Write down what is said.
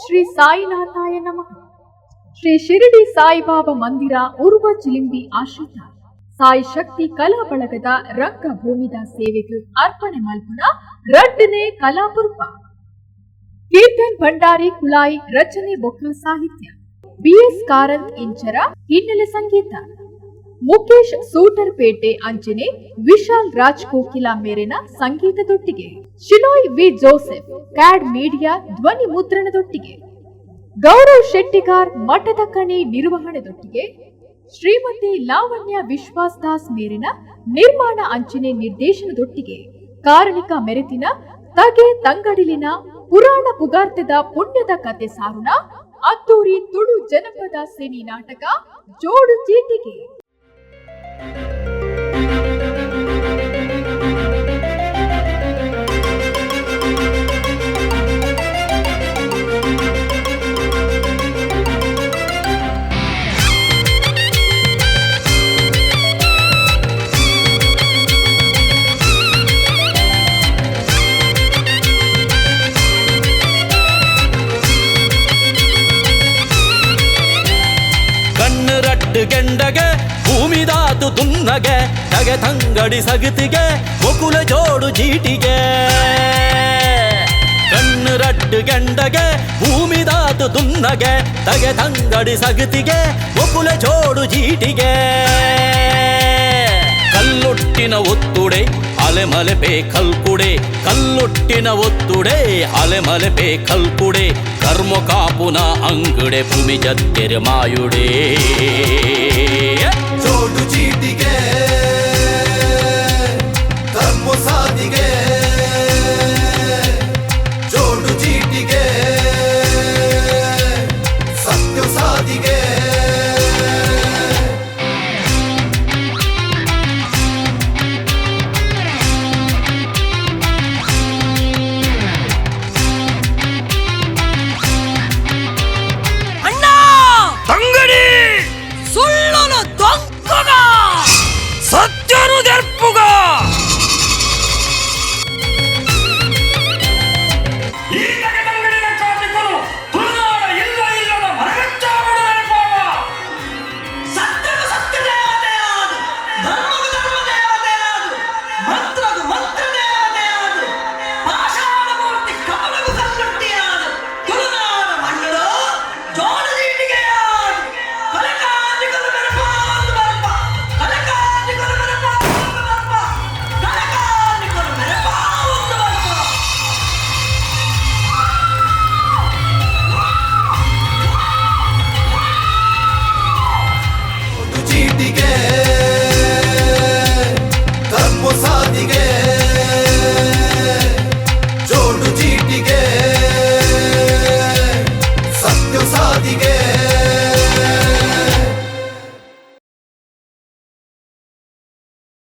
ಶ್ರೀ ಸಾಯಿನಾಥಾಯ ನಮಃ. ಶ್ರೀ ಶಿರಡಿ ಸಾಯಿಬಾಬಾ ಮಂದಿರ ಉರ್ವ ಚಿಲಿಂಬಿ ಆಶ್ರಿತ. ಸಾಯಿ ಶಕ್ತಿ ಕಲಾ ಬಳಗದ ರಂಗ ಭೂಮಿದ ಸೇವೆಗೆ ಅರ್ಪಣೆ ಮಲ್ಪುನ ರಡ್ಡನೆ ಕಲಾಪುರ್ವ ಕೀರ್ತನ್ ಭಂಡಾರಿ ಕುಲಾಯಿ ರಚನೆ ಬೊಕ್ಕ ಸಾಹಿತ್ಯ. ಬಿಎಸ್ ಕಾರಂತ್ ಇಂಚರ ಹಿನ್ನೆಲೆ ಸಂಗೀತ. ಮುಖೇಶ್ ಸೂಟರ್ಪೇಟೆ ಅಂಚನೆ ವಿಶಾಲ್ ರಾಜ್ ಕೋಕಿಲಾ ಮೇರೆನ ಸಂಗೀತದೊಟ್ಟಿಗೆ. Shiloy V. Joseph, Cad Media ಧ್ವನಿ ಮುದ್ರಣದೊಟ್ಟಿಗೆ. ಗೌರವ್ ಶೆಟ್ಟಿಗಾರ್ ಮಠದ ಕಣಿ ನಿರ್ವಹಣೆದೊಟ್ಟಿಗೆ. ಶ್ರೀಮತಿ ಲಾವಣ್ಯ ವಿಶ್ವಾಸ್ ದಾಸ್ ಮೇರಿನ ನಿರ್ಮಾಣ ಅಂಚನೆ ನಿರ್ದೇಶನದೊಟ್ಟಿಗೆ. ಕಾರಣಿಕ ಮೆರೆತಿನ ತಗೆ ತಂಗಡಿಲಿನ ಪುರಾಣ ಪುಗಾರ್ತದ ಪುಣ್ಯದ ಕತೆ ಸಾರುಣ, ಅದ್ದೂರಿ ತುಳು ಜನಪದ ಸಿನಿ ನಾಟಕ ಜೋಡು ಚೀಟಿಗೆ. ಸಗೆ ತಗೆ ತಂಗಡಿ ಸಗತಿಗೆ, ಮುಕುಲ ಜೋಡು ಜೀಟಿಗೆ ಕಣ್ಣು ರಟ್ಟು ಗೆಂಡಗೆ ಭೂಮಿದಾತು ದುನ್ನಗೆ ತಗೆ ತಂಗಡಿ ಸಗತಿಗೆ, ಮುಕುಲ ಜೋಡು ಜೀಟಿಗೆ ಕಲ್ಲೊಟ್ಟಿನ ಒತ್ತುಡೆ అలెమలెపే కల్పుడే కల్లొట్టిన ఒత్తుడే అలెమలెపే కల్పుడే కర్మ కాపున అంగుడే భూమి జత్తిరమాయుడే చోటు చీటికే